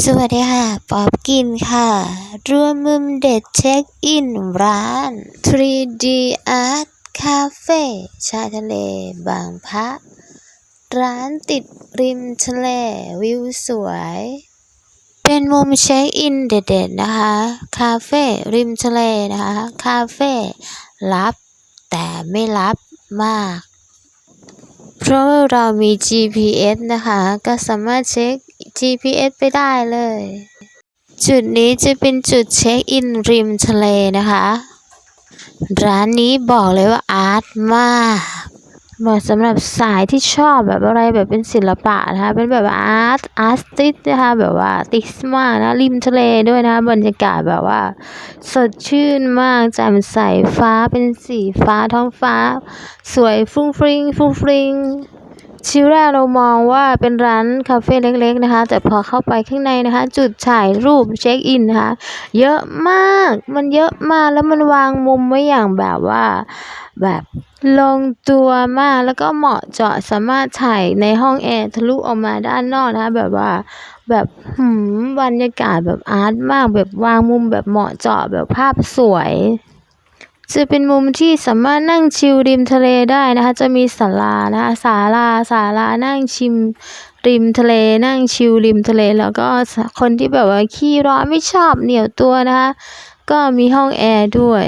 สวัสดีค่ะ ป๊อบกินค่ะ รวมมุมเด็ดเช็คอินร้าน 3D Art Cafe ชายทะเลบางพระ ร้านติดริมทะเลวิวสวย เป็นมุมเช็คอินเด็ดๆนะคะ คาเฟ่ริมทะเลนะคะ คาเฟ่ลับแต่ไม่ลับมาก เพราะว่าเรามี GPS นะคะ ก็สามารถเช็ค GPS ไปได้เลย จุดนี้จะเป็นจุดเช็คอินริมทะเลนะคะ ร้านนี้บอกเลยว่าอาร์ตมาก เหมาะสำหรับสายที่ชอบแบบอะไรแบบเป็นศิลปะนะคะ เป็นแบบอาร์ตอาร์ติสนะคะแบบว่าติสมากนะริมทะเลด้วยนะบรรยากาศแบบว่า สดชื่นมากแจ่มใสฟ้าเป็นสีฟ้าท้องฟ้า สวยฟุ้งฟริ้งฟุ้งฟริ้งชิวแรกเรามองว่าเป็นร้านคาเฟ่เล็กๆนะคะ แต่พอเข้าไปข้างในนะคะ จุดถ่ายรูปเช็คอินนะคะ เยอะมากมันเยอะมากแล้วมันวางมุมไว้อย่างแบบว่าแบบ ลงตัวมากแล้วก็เหมาะเจาะสามารถถ่ายในห้องแอร์ทะลุออกมาด้านนอกนะคะ แบบว่า แบบหืมบรรยากาศแบบอาร์ตมาก แบบวางมุมแบบเหมาะเจาะแบบภาพสวย จะเป็นมุมที่สามารถนั่งชิลริมทะเลได้นะคะ จะมีศาลานะคะศาลาศาลานั่งชิมริมทะเลนั่งชิลริมทะเล แล้วก็คนที่แบบว่าขี้ร้อนไม่ชอบเหนียวตัวนะคะ ก็มีห้องแอร์ด้วย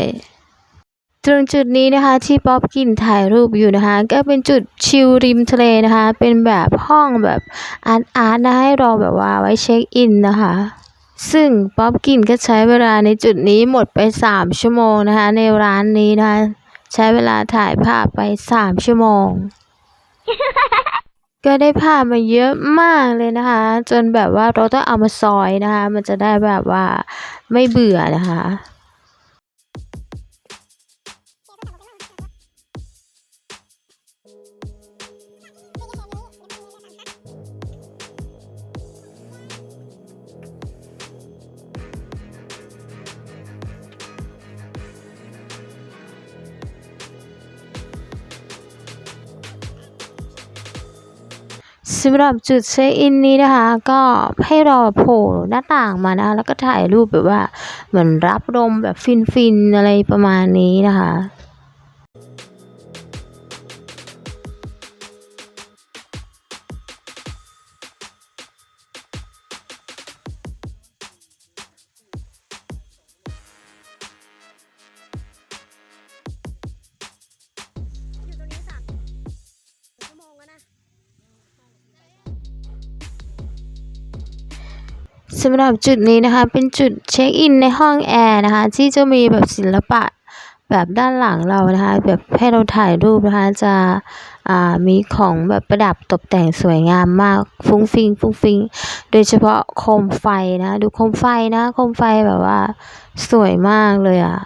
ตรงจุดนี้นะคะที่ป๊อปกินถ่ายรูปอยู่นะคะ ก็เป็นจุดชิลริมทะเลนะคะ เป็นแบบห้องแบบอาร์ตอาร์ตนะให้เราแบบว่าไว้เช็คอินนะคะ ซึ่งป๊อปกินก็ใช้เวลาในจุดนี้หมดไปสามชั่วโมงนะคะ ในร้านนี้นะคะ ใช้เวลาถ่ายภาพไปสามชั่วโมง ก็ได้ภาพมาเยอะมากเลยนะคะ จนแบบว่าเราต้องเอามาซอยนะคะ มันจะได้แบบว่าไม่เบื่อนะคะ สำหรับจุดเช็คอินนี้นะคะ ก็ให้เราโผล่หน้าต่างมานะคะแล้วก็ถ่ายรูปแบบว่าเหมือนรับลมแบบฟินๆอะไรประมาณนี้นะคะ สำหรับจุดนี้นะคะเป็นจุดเช็คอินในห้องแอร์นะคะที่จะมีแบบศิลปะแบบด้านหลังเรานะคะแบบให้เราถ่ายรูปนะคะจะอ่ามีของแบบประดับตกแต่งสวยงามมากฟุ้งฟิงฟุ้งฟิงโดยเฉพาะโคมไฟนะดูโคมไฟนะโคมไฟแบบว่าสวยมากเลยอะ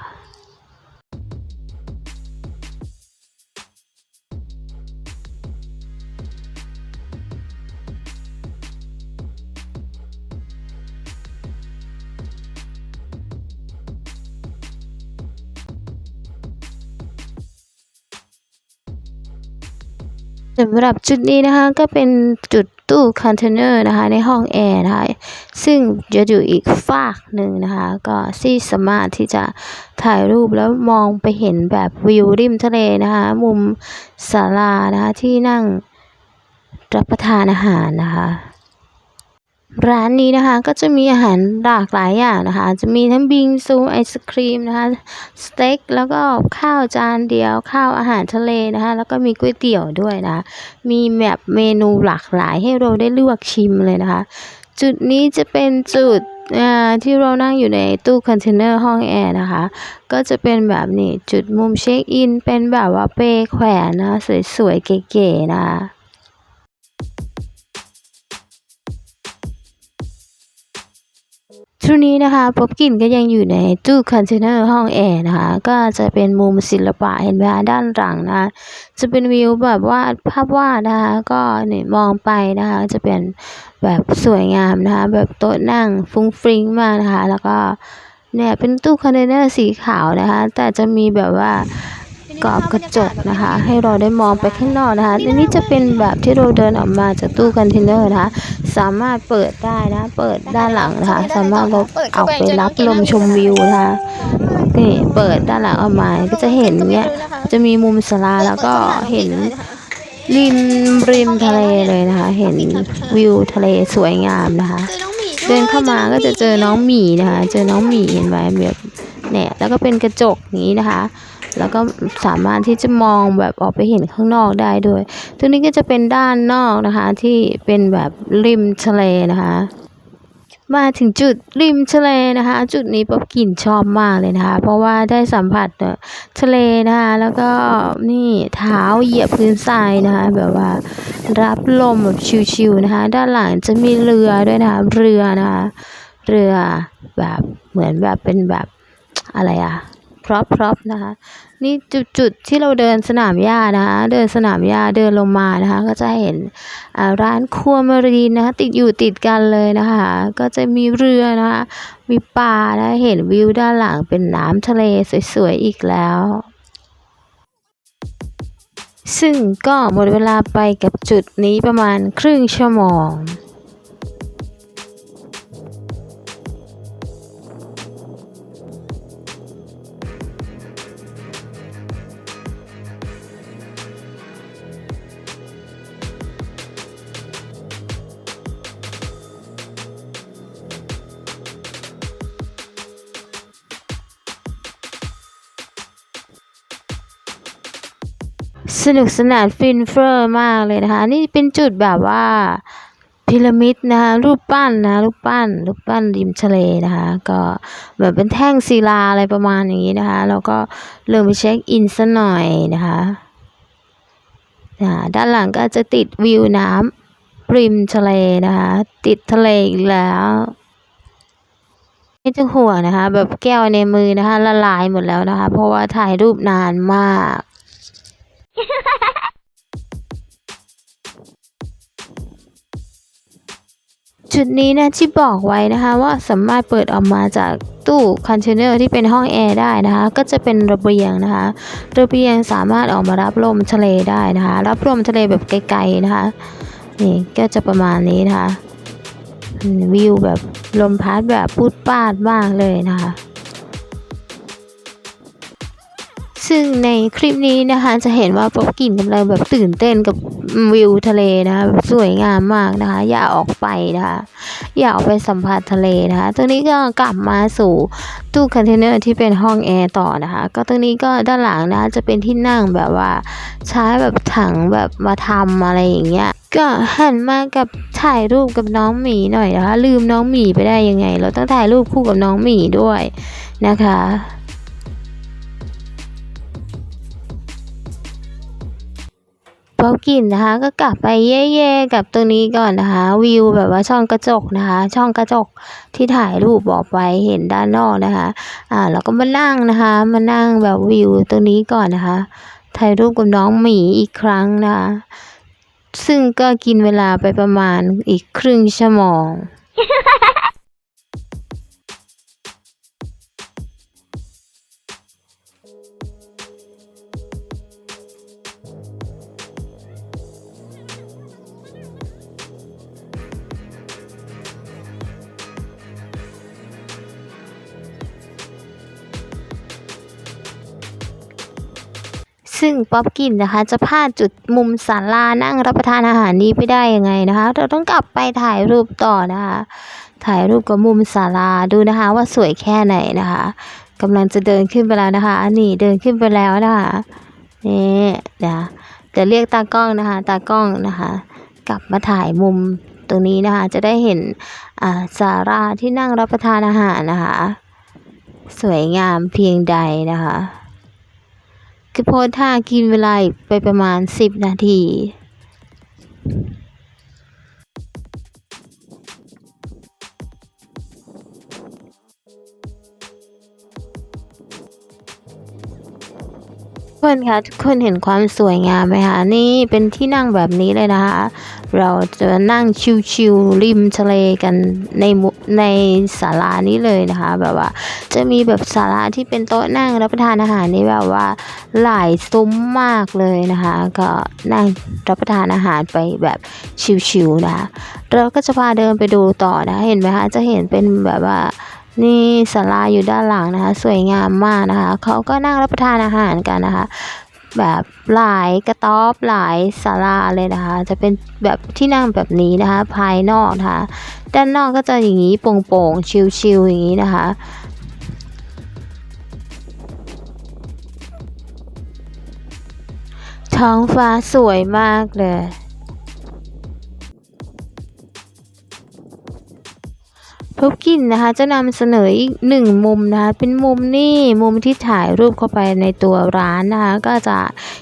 สำหรับจุดนี้นะคะก็เป็นจุดตู้คอนเทนเนอร์นะคะในห้องแอร์นะคะซึ่งจะอยู่อีกฝากหนึ่งนะคะ ก็ที่สามารถที่จะถ่ายรูปแล้วมองไปเห็นแบบวิวริมทะเลนะคะ มุมศาลานะคะที่นั่งรับประทานอาหารนะคะ ร้านนี้นะคะก็จะมีอาหารหลากหลายอย่างนะคะ จะมีทั้งบิงซูไอศครีมนะคะสเต็กแล้วก็ข้าวจานเดียวข้าวอาหารทะเลนะคะแล้วก็มีก๋วยเตี๋ยวด้วยนะคะมีแบบเมนูหลากหลายให้เราได้เลือกชิมเลยนะคะ จุดนี้จะเป็นจุดที่เรานั่งอยู่ในตู้คอนเทนเนอร์ห้องแอร์นะคะ ก็จะเป็นแบบนี้จุดมุมเช็คอินเป็นแบบว่าเปแขวนนะสวยๆเก๋ๆนะคะ ช่วงนี้นะคะป๊อบกินก็ยังอยู่ในตู้คอนเทนเนอร์ห้องแอร์นะคะ ก็จะเป็นมุมศิลปะเห็นไหมคะด้านหลังนะคะจะเป็นวิวแบบวาดภาพวาดนะคะ ก็เนี่ยมองไปนะคะ จะเป็นแบบสวยงามนะคะ แบบโต๊ะนั่งฟุ้งฟริ้งมากนะคะ แล้วก็เนี่ยเป็นตู้คอนเทนเนอร์สีขาวนะคะ แต่จะมีแบบว่า กรอบกระจกนะคะ ให้เราได้มองไปข้างนอกนะคะอันนี้จะเป็นแบบที่เราเดินออกมาจากตู้คอนเทนเนอร์นะคะ สามารถเปิดได้นะ เปิดด้านหลังนะคะ สามารถเราเอาไปรับลมชมวิวนะคะนี่เปิดด้านหลังออกมาก็จะเห็นเนี้ยจะมีมุมศาลาแล้วก็เห็นริมริมทะเลเลยนะคะ เห็นวิวทะเลสวยงามนะคะ เดินเข้ามาก็จะเจอน้องหมีนะคะ เจอน้องหมีเห็นไหมแบบเนี่ยแล้วก็เป็นกระจกนี้นะคะ แล้วก็สามารถที่จะมองแบบออกไปเห็นข้างนอกได้ด้วยตัวนี้ก็จะเป็นด้านนอกนะคะที่เป็นแบบริมทะเลนะคะมาถึงจุดริมทะเลนะคะ จุดนี้ป๊อบกลิ่นชอบมากเลยนะคะ เพราะว่าได้สัมผัสทะเลนะคะ แล้วก็นี่เท้าเหยียบพื้นทรายนะคะ แบบว่ารับลมแบบชิวๆนะคะ ด้านหลังจะมีเรือด้วยนะคะ เรือนะคะ เรือแบบเหมือนแบบเป็นแบบอะไรอะ พร็อพพร็อพนะคะ นี่จุดจุดที่เราเดินสนามหญ้านะคะ เดินสนามหญ้าเดินลงมานะคะ ก็จะเห็นร้านครัวมารีนนะคะติดอยู่ติดกันเลยนะคะ ก็จะมีเรือนะคะ มีป่านะเห็นวิวด้านหลังเป็นน้ำทะเลสวยๆอีกแล้วซึ่งก็หมดเวลาไปกับจุดนี้ประมาณครึ่งชั่วโมง สนุกสนานฟินเฟอร์มากเลยนะคะ นี่เป็นจุดแบบว่าพีระมิดนะคะรูปปั้นนะรูปปั้น รูปปั้นริมทะเลนะคะ ก็แบบเป็นแท่งศิลาอะไรประมาณอย่างนี้นะคะแล้วก็เริ่มไปเช็คอินซะหน่อยนะคะอ่าด้านหลังก็จะติดวิวน้ำริมทะเลนะคะ ติดทะเลอีกแล้วไม่ต้องห่วงนะคะ แบบแก้วในมือนะคะ ละลายหมดแล้วนะคะ เพราะว่าถ่ายรูปนานมาก จุดนี้นะที่บอกไว้นะคะว่าสามารถเปิดออกมาจากตู้คอนเทนเนอร์ที่เป็นห้องแอร์ได้นะคะ ก็จะเป็นระเบียงนะคะ ระเบียงสามารถออกมารับลมทะเลได้นะคะ รับลมทะเลแบบไกลๆนะคะนี่ก็จะประมาณนี้นะคะวิวแบบลมพัดแบบพูดปาดมากเลยนะคะ ซึ่งในคลิปนี้นะคะจะเห็นว่าป๊อบกินกำลังแบบตื่นเต้นกับวิวทะเลนะคะแบบสวยงามมากนะคะ อย่าออกไปนะคะ อย่าออกไปสัมผัสทะเลนะคะ ตรงนี้ก็กลับมาสู่ตู้คอนเทนเนอร์ที่เป็นห้องแอร์ต่อนะคะ ก็ตรงนี้ก็ด้านหลังนะคะจะเป็นที่นั่งแบบว่าใช้แบบถังแบบมาทำอะไรอย่างเงี้ยก็หันมากับถ่ายรูปกับน้องหมีหน่อยนะคะ ลืมน้องหมีไปได้ยังไง เราต้องถ่ายรูปคู่กับน้องหมีด้วยนะคะ พอกินนะคะ ก็กลับไปเย่ๆกับตรงนี้ก่อนนะคะ วิวแบบว่าช่องกระจกนะคะ ช่องกระจกที่ถ่ายรูปบอกไปเห็นด้านนอกนะคะอ่าเราก็มานั่งนะคะ มานั่งแบบวิวตรงนี้ก่อนนะคะ ถ่ายรูปกับน้องหมีอีกครั้งนะคะ ซึ่งก็กินเวลาไปประมาณอีกครึ่งชั่วโมง ซึ่งป๊อปกินนะคะ จะพลาดจุดมุมศาลานั่งรับประทานอาหารนี้ไปได้ยังไงนะคะ เราต้องกลับไปถ่ายรูปต่อนะคะ ถ่ายรูปกับมุมศาลาดูนะคะว่าสวยแค่ไหนนะคะกำลังจะเดินขึ้นไปแล้วนะคะอันนี้เดินขึ้นไปแล้วนะคะนี่เดี๋ยวเดี๋ยวเรียกตากล้องนะคะ ตากล้องนะคะ กลับมาถ่ายมุมตรงนี้นะคะ จะได้เห็นอ่าศาลาที่นั่งรับประทานอาหารนะคะ สวยงามเพียงใดนะคะ คือโพสท่ากินเวลาไปประมาณสิบนาที ทุกคนคะทุกคนเห็นความสวยงามไหมคะ นี่เป็นที่นั่งแบบนี้เลยนะคะ เราจะนั่งชิวๆริมทะเลกันในในศาลานี้เลยนะคะ แบบว่า จะมีแบบศาลาที่เป็นโต๊ะนั่งรับประทานอาหารนี่แบบว่า หลายซุ้มมากเลยนะคะ ก็นั่งรับประทานอาหารไปแบบชิวๆนะคะเราก็จะพาเดินไปดูต่อนะะเห็นไหมคะจะเห็นเป็นแบบว่านี่ศาลาอยู่ด้านหลังนะคะ สวยงามมากนะคะเขาก็นั่งรับประทานอาหารกันนะคะ แบบหลายกระต๊อบหลายศาลาเลยนะคะ จะเป็นแบบที่นั่งแบบนี้นะคะ ภายนอกนะคะ ด้านนอกก็จะอย่างนี้โปร่งๆชิลๆอย่างนี้นะคะ ท้องฟ้าสวยมากเลย พบกินนะคะจะนำเสนออีกหนึ่งมุมนะคะ เป็นมุมนี่มุมที่ถ่ายรูปเข้าไปในตัวร้านนะคะ ก็จะ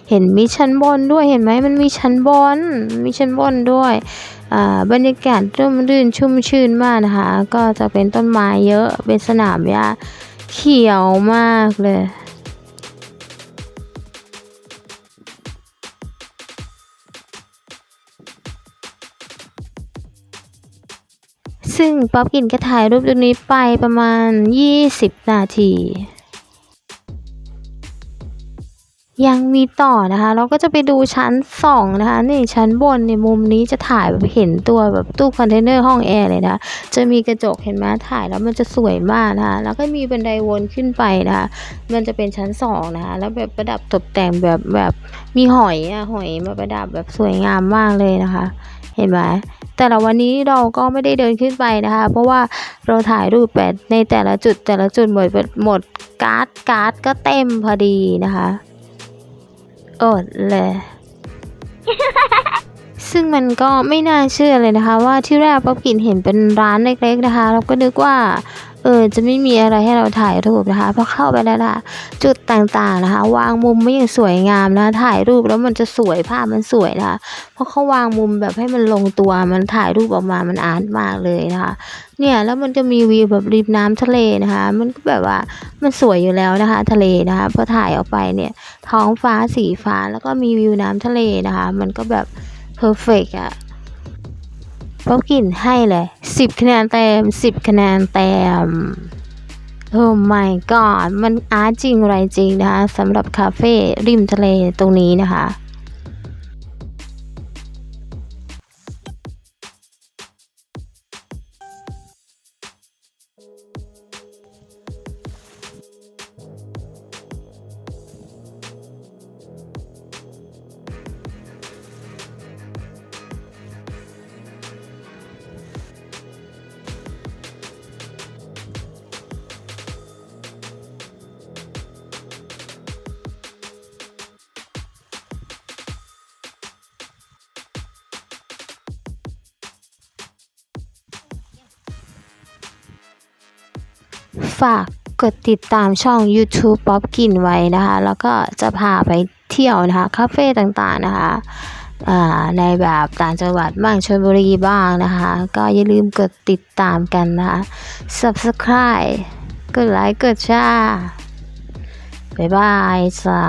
เห็นมีชั้นบนด้วยเห็นไหมมันมีชั้นบนมีชั้นบนด้วยอ่าบรรยากาศร่มรื่นชุ่มชื่นมากนะคะ ก็จะเป็นต้นไม้เยอะเป็นสนามหญ้าเขียวมากเลย ซึ่งป๊อปกินก็ถ่ายรูปตรงนี้ไปประมาณ 20 นาที ยังมีต่อนะคะ เราก็จะไปดูชั้นสองนะคะ นี่ชั้นบนในมุมนี้จะถ่ายแบบเห็นตัวแบบตู้คอนเทนเนอร์ห้องแอร์เลยนะ จะมีกระจกเห็นไหมถ่ายแล้วมันจะสวยมากนะคะ แล้วก็มีบันไดวนขึ้นไปนะคะ มันจะเป็นชั้นสองนะคะ แล้วแบบประดับตกแต่งแบบแบบมีหอยอะหอยมาประดับแบบสวยงามมากเลยนะคะ เห็นไหม แต่ละวันนี้เราก็ไม่ได้เดินขึ้นไปนะคะ เพราะว่าเราถ่ายรูปแบบในแต่ละจุดแต่ละจุดหมดหมดการ์ดการ์ดก็เต็มพอดีนะคะอดเลยซึ่งมันก็ไม่น่าเชื่อเลยนะคะ ว่าที่แรกป๊อปกินเห็นเป็นร้านเล็กๆนะคะ เราก็นึกว่า เออจะไม่มีอะไรให้เราถ่ายรูปนะคะพอเข้าไปแล้วนะคะจุดต่างๆนะคะ วางมุมไม่อย่างสวยงามนะะถ่ายรูปแล้วมันจะสวยภาพมันสวยนะคะเพราะเขาวางมุมแบบให้มันลงตัวมันถ่ายรูปออกมามันอาร์ตมากเลยนะคะเนี่ยแล้วมันจะมีวิวแบบริมน้ำทะเลนะคะ มันก็แบบว่ามันสวยอยู่แล้วนะคะ ทะเลนะคะพอถ่ายออกไปเนี่ย ท้องฟ้าสีฟ้าแล้วก็มีวิวน้ำทะเลนะคะ มันก็แบบเพอร์เฟกอะ เพราะกลิ่นให้เลยสิบคะแนนเต็มสิบคะแนนเต็มโอ้ my god มันอาร์จริงอะไรจริงนะคะสำหรับคาเฟ่ริมทะเลตรงนี้นะคะ ฝากกดติดตามช่อง YouTube ป๊อปกินไว้นะคะ แล้วก็จะพาไปเที่ยวนะคะ คาเฟ่ต่างๆนะคะในแบบต่างจังหวัดบ้างชลบุรีบ้างนะคะ ก็อย่าลืมกดติดตามกันนะคะ Subscribe กดไลค์ กดแชร์บ๊ายบายจ้า